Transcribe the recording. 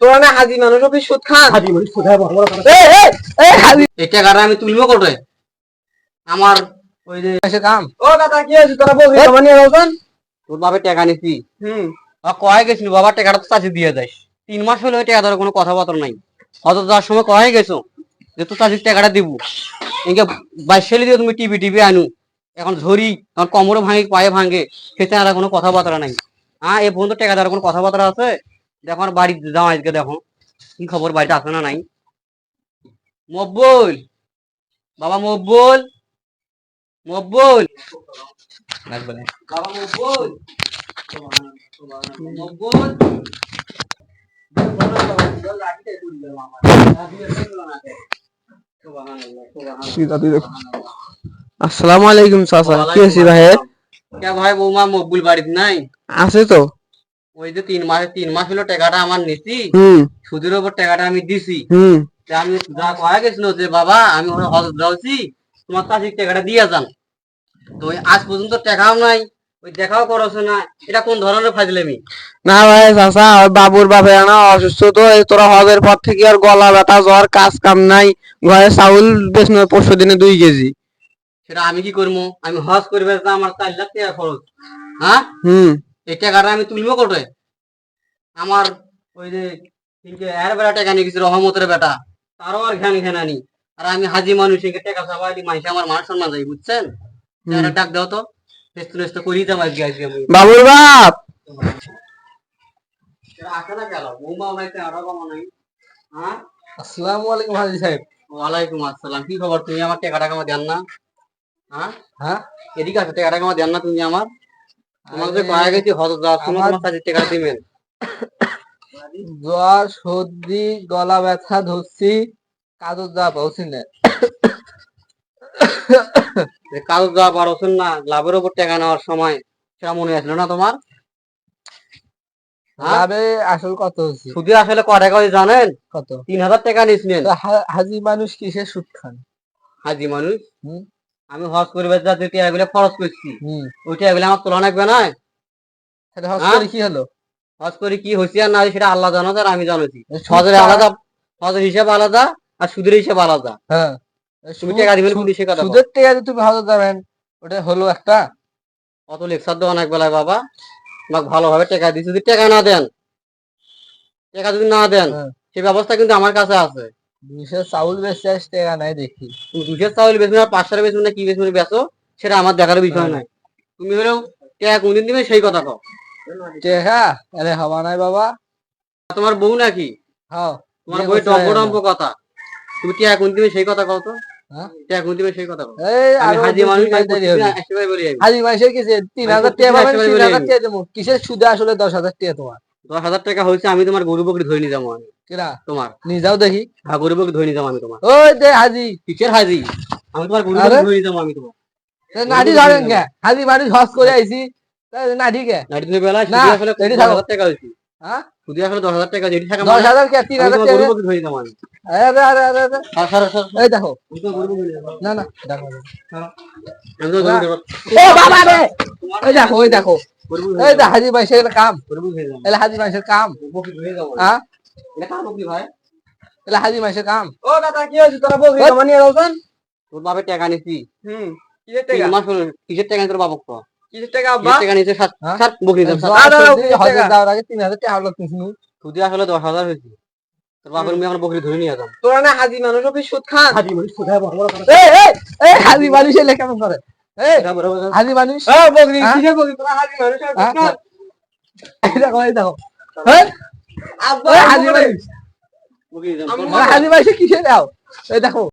তোরা না হাজি মানুষ সুদ খান হাজি মানুষ কোথায় বড় বড় কথা। এই এই এই হাজি। এই টাকাটা আমি তুলবো কোটে আমার ওই যে কাম ও দাদা কি হয়েছে? তোরা বলবি তোমার নিয়ে তোর বাপে টাকা নিছি। হুম। কয়ে গেছিল? বাবা টাকাটা তো চাষি দিয়ে যাস তিন মাস হলে ওই টাকা দেওয়ার কোনো কথাবার্তা নাই। অত যাওয়ার সময় কয়ে গেছো যে তোর চাষির টাকাটা দিব। একে বাইশ সালে দিয়ে তুমি টিভি টিভি আনু। এখন ঝরি এখন কোমরে ভাঙে পায়ে ভাঙে সেটা আর কোনো কথাবার্তা নাই। হ্যাঁ এ পর্যন্ত টাকা দেওয়ার কোনো কথাবার্তা আছে? দেখো আর বাড়ি যাও আজকে দেখো। কি খবর? বাড়িতে আছে না নাই? মব্বল বাবা মব্বল মব্বল। বাবা মব্বল মব্বল আসসালামু আলাইকুম চাচা। কি হয়েছে ভাই? কে ভাই বৌমা মকবুল বাড়িতে নাই? আছে তো। ওই যে তিন মাসে তিন মাস হলো টাকাটা আমার নিছি। হুম। সুদের উপর টাকাটা আমি দিছি। হুম। আমি যা কয়া গেছিল যে বাবা আমি হজরত যাচ্ছি তোমার চাষির টাকাটা দিয়ে যান। তো ওই আজ পর্যন্ত টাকাও নাই ওই দেখাও করছ না এটা কোন ধরনের ফাজলামি? না ভাই চাচা বাবুর বাপে না অসুস্থ তো তোরা হজের পর থেকে আর গলা ব্যথা জ্বর কাজ কাম নাই। ঘরে চাউল বেশ নয় পরশু দিনে দুই কেজি। সেটা আমি কি করব? আমি হজ করবে আমার চার লাখ টাকা খরচ। হ্যাঁ? হুম। এই টাকাটা আমি তুলবো কোটে আমার ওই যে এর বেটা টাকা নিয়ে গেছে রহমতের বেটা তারও আর ঘ্যান ঘ্যানানি আর আমি হাজি মানুষ একে টাকা সবাই মাইসে আমার মান সম্মান যাই বুঝছেন? ডাক দাও তো করি যাব আজকে আজকে আমি। বাবুর বাপ! বৌমা আরও নাই। হ্যাঁ? আসসালামু আলাইকুম হাজি সাহেব। ওয়ালাইকুম আসসালাম। কি খবর? তুমি আমার টাকা টাকা দেন না। হ্যাঁ? হ্যাঁ? এদিকে আছে টাকা টাকা দেন না তুমি আমার। তোমার যে সময় কাছে টাকা দিবেন। জ্বর সর্দি গলা ব্যথা ধরছি কাজত যা পৌঁছি না। যে কাজ দেওয়া পারছেন না লাভের উপর টাকা নেওয়ার সময়। সেটা মনে আসলো না তোমার? হ্যাঁ? লাভে আসল কত হচ্ছে সুদে আসলে ক টাকা জানেন? কত? তিন হাজার টাকা নিয়েছিলেন। হাজি মানুষ কিসের সুদ খান? হাজি মানুষ? হুম। আমি হজ করিবার যাতে টাকাগুলো খরচ করছি। হুম। ওই টাকাগুলো আমার তোলা লাগবে না। সেটা হজ হ্যাঁ? করে কি হলো? হজ করে কি হয়েছে আর না সেটা আল্লাহ জানো আর আমি জানোছি হজের আলাদা হজের হিসাব আলাদা আর সুদের হিসাব আলাদা। হ্যাঁ। তুমি টাকা দিবেন সে কথা সুদের টাকা দিয়ে তুমি হজে যাবেন ওটা হলো একটা? অত লেকচার দেওয়া অনেক বেলায় বাবা। আমাকে ভালোভাবে টাকা দিই। যদি টাকা না দেন টাকা যদি না দেন হ্যাঁ। সে ব্যবস্থা কিন্তু আমার কাছে আছে। চাউল টাকা নাই দেখি। চাউল বেচবে না পাঁচশোর বেচবে না কি বেচবে বেচো সেটা আমার দেখার বিষয়। নয় তুমি হলেও টাকা কোনদিন দিবে সেই কথা কও। আরে নাই বাবা। তোমার বউ নাকি? হ্যাঁ তোমার বিয়ে বই করতে টম্প টম্প কথা। তুমি টাকা কোন দিবে সেই কথা কও তো। হ্যাঁ? কোন দিবে সেই কথা কও। এই আমি আরও হাজি মানুষ তিন। হাজি কিছু হাজার প্রত্যেক পাবেন তিন হাজার আমি। দেবো। কিসের সুদে আসলে দশ হাজার টাকা তোমার? দশ হাজার টাকা হয়েছে আমি তোমার গরু বকরি ধরে নিয়ে যাব আমি। কিরা তোমার। নিয়ে যাও দেখি। হ্যাঁ গরু বকরি ধরে নিয়ে যাব আমি তোমার। ওই দে হাজি। কিসের হাজি? আমি তোমার গরু? বকরি ধরে নিয়ে যাব আমি তোমার। নাটি ধরেন কে? হাজি মানুষ হজ করে আইছি। নাটি কে? নাইট দিনের বেলা না, সুদি দশ হাজার টাকা হয়েছে হ্যাঁ? দশ হাজার টাকা যেটি টাকা দশ হাজার কে? তিন হাজার গরু বকরি ধরে যাব আমি। আরে আরে আরে আরে আর। সারা সারা। এই দেখো। ধরে। না না। দেখো আমি তোমার গরু না। ও বাবা রে! এই দেখো ওই দেখো। গরু বকরি এই দেখ হাজি কাম। বকরি ধরে যাব। এলা হাজি মাসের কাম। বকরি। হ্যাঁ এটা কার বকরি ভাই? এলা হাজি মাসের কাম। ও দাদা কি হয়েছে? তোরা বলবি ওই- নিয়ে যাওছেন তোর বাপের টাকা নিছি। হুম কিসের টাকা? মাস হলো কিসের টাকা তোর বাবা কো? কিসের টাকা আব্বা? কিসের টাকা নিছে সাত হ্যাঁ? সাত বকরি দাম সাত জ্বর, আরে, সর্দি, ওই হজে টাকা। যাওয়ার আগে তিন হাজার টাকা হলো কিছু সুদি আসলে দশ হাজার হয়েছে। তোর বাপের মেয়ে আমার বকরি ধরে নিয়ে যাম তোরা না হাজি মানুষ সুদ খান? হাজি মানুষ কোথায় বড় বড় এই এই এই হাজি মানুষ এলে কেমন করে? হাজি মানুষ? হ্যাঁ? কিসের হাজি মানুষ অফিস হ্যাঁ? খান এই দেখো এই দেখো। এই, আব্বা এই হাজি বকরি। মানুষ। বকরি দাম আমি তোর ওই বাপের- হাজি মানুষ কিসে দাও এই দেখো।